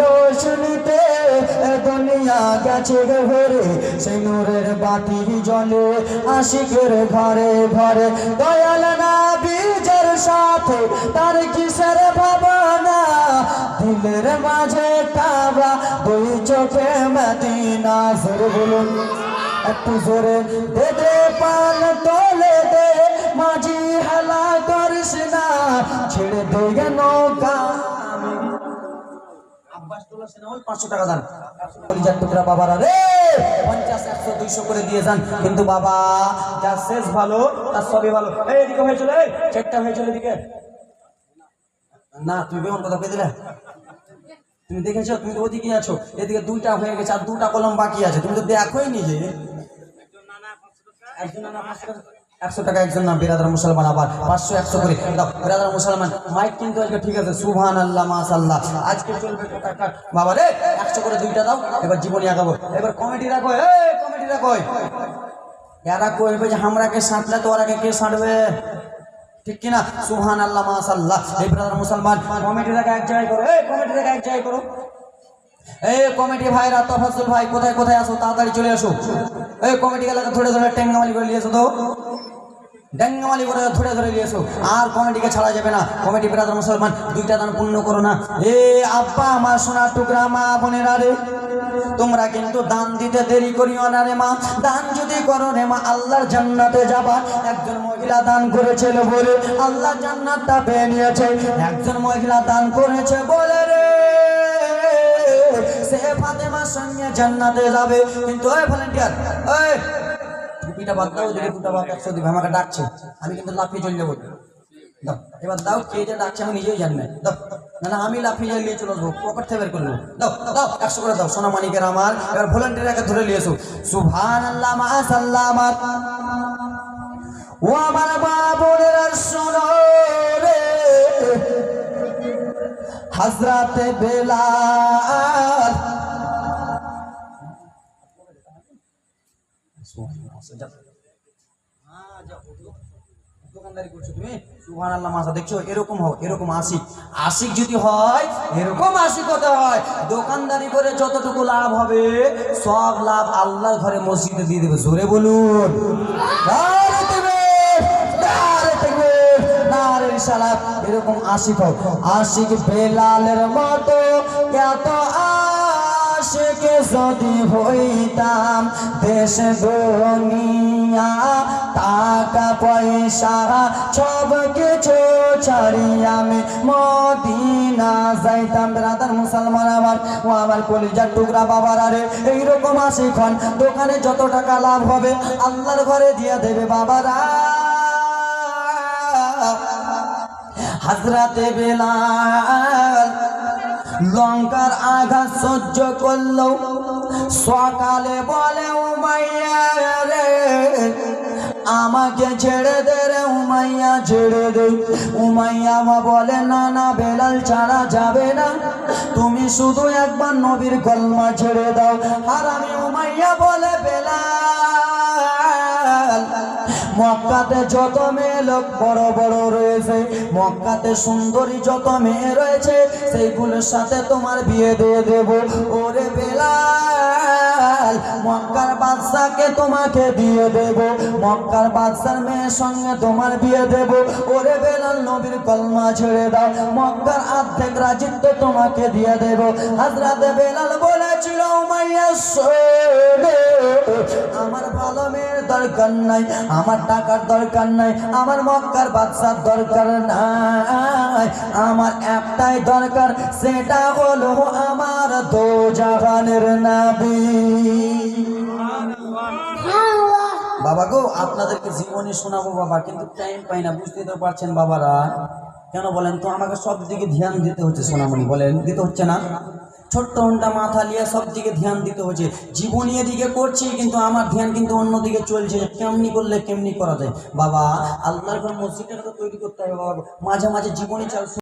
রোশনীতে দুনিয়া গেছে ভরে, সেই নূরের বাতি জলে আশিকের ঘরে ঘরে। দয়াল না বীজের সাথে তার কিসের ভাবনা? দিলের মাঝে কাবা, দুই চোখে মদিনা। জোরে বলুন, একটু জোরে। দে দে পাল না, তুমি পেয়ে দিলে তুমি দেখেছ, তুমি তো ওদিকে আছো। এদিকে দুইটা হয়ে গেছে, আর দুটা কলম বাকি আছে। তুমি তো দেখোই নিজে একজন একশো টাকা একজন না, বিরাদার মুসলমান আবার। পাঁচশো একশো করে। বিরাদার মুসলমান, মাইক কিন্তু আজকে ঠিক আছে। সুবহান আল্লাহ মাশাল্লাহ আজকে চলবে বাবা রে, একশো করে দুইটা দাও, এবার জীবনী আগাবো। এবার কমিটি রাখো কমিটি রাখো এরা কইবে যে আমরাকে সাঁটলে তো ওরাকে কে সাঁটবে ঠিক কিনা? সুবহান আল্লাহ মাশাল্লাহ এই ব্রাদার মুসলমান, কমিটি রাখা এক জায়গায় করো, এই কমিটি রাখা এক জায়গায় করো। এই কমিটি ভাইরা তফাসুল ভাই, কোথায় কোথায় আসো তাড়াতাড়ি চলে আসো। এই কমিটি এলাকা ধরে ধরে টেঙ্গামালি করে নিয়ে এসো তো। ডেঙ্গামালি করে ধরে ধরে এসো আর কমিটিকে ছাড়া যাবে না। কমিটি ব্রাদার মুসলমান, দুইটা দান পূর্ণ করো না। এ আব্বা, আমার সোনার টুকরা, মা বোনেরা রে। তোমরা কিন্তু দান দিতে দেরি করিও না রে মা। দান যদি করো রে মা, আল্লাহর জান্নাতে যাবা। একজন মহিলা দান করেছিল বলে আল্লাহ জান্নাতটা পেয়ে নিয়েছে। একজন মহিলা দান করেছে বলে রে। সে ফাতেমার সঙ্গে জান্নাতে যাবে। কিন্তু ওই ভলেন্টিয়ার ওই টুপিটা বাদ দাও, যদি দুটা বাদ একশো দিবে, আমাকে ডাকছে। আমি কিন্তু লাফিয়ে চলে যাব। এবার দাও, কে যে ডাকছে আমি নিজেই জানি না। না আমি লাফিয়ে নিয়ে চলে আসব। পকেট থেকে বের একশো করে দাও। সোনা মানিকের আমার, এবার ভলেন্টিয়ারকে ধরে নিয়ে এসো। সুভান আল্লাহ মাসাল্লাহ আমার। ও আমার শোনো রে। হজরতে বেলাল এরকম হোক, এরকম আশিক। আশিক যদি হয়, এরকম হয়। দোকানদারি করে যতটুকু লাভ হবে, সব লাভ আল্লাহর ঘরে মসজিদে দিয়ে দেবে। জোরে বলুন। এরকম আশিক হোক। আশিক বেলালের মতো এত আশিক যদি হইতাম দেশ দুনিয়া, টাকা, পয়সা, সব কিছু ছাড়িয়ে আমি মদিনা যাইতাম। রাতার মুসলমান আমার, ও আমার কলিজার টুকরা বাবার আরে এইরকম আসে আশিখন দোকানে যত টাকা লাভ হবে আল্লাহর ঘরে দিয়ে দেবে বাবারা। হাজরাতে বেলাল লঙ্কার আঘাত সহ্য করল। সকালে বলে, উমাইয়া রে, আমাকে ছেড়ে দে রে, উমাইয়া ছেড়ে দে। উমাইয়া মা বলে, না না, বেলাল ছাড়া যাবে না। তুমি শুধু একবার নবীর কলমা ছেড়ে দাও। আর আমি উমাইয়া বলে, বেলাল মক্কাতে যত মেয়ে লোক বড় বড় রয়েছে, মক্কাতে সুন্দরী যত মেয়ে রয়েছে, সেইগুলোর সাথে তোমার বিয়ে দিয়ে দেব। ওরে বেলাল, মক্কার বাদশাকে তোমাকে দিয়ে দেব। মক্কার বাদশার মেয়ের সঙ্গে তোমার বিয়ে দেব। ওরে বেলাল, নবীর কলমা ছেড়ে দাও। মক্কার অর্ধেক রাজিত্ব তোমাকে দিয়ে দেব। হাজরাতে বেলাল বলেছিল আমার ভালো মেয়ের দরকার নাই, আমার টাকার দরকার নাই, আমার মক্কার বাদশার দরকার নাই। আমার একটাই দরকার, সেটা হলো আমার দো জাহানের নাবি। বাবা গো, আপনাদেরকে জীবনী শোনাবো বাবা, কিন্তু টাইম পাই না বুঝতে তো পারছেন বাবারা। কেন বলেন তো, আমাকে সব দিকে ধ্যান দিতে হচ্ছে সোনামণি, বলেন, দিতে হচ্ছে না? ছোট্ট ঘণ্টা মাথা নিয়ে সব দিকে ধ্যান দিতে হচ্ছে জীবনী এদিকে করছি, কিন্তু আমার ধ্যান কিন্তু অন্যদিকে চলছে কেমনি করলে কেমনি করা যায়। বাবা, আল্লাহর ঘর মসজিদটা তো তৈরি করতে হবে বাবা। মাঝে মাঝে জীবনী চাল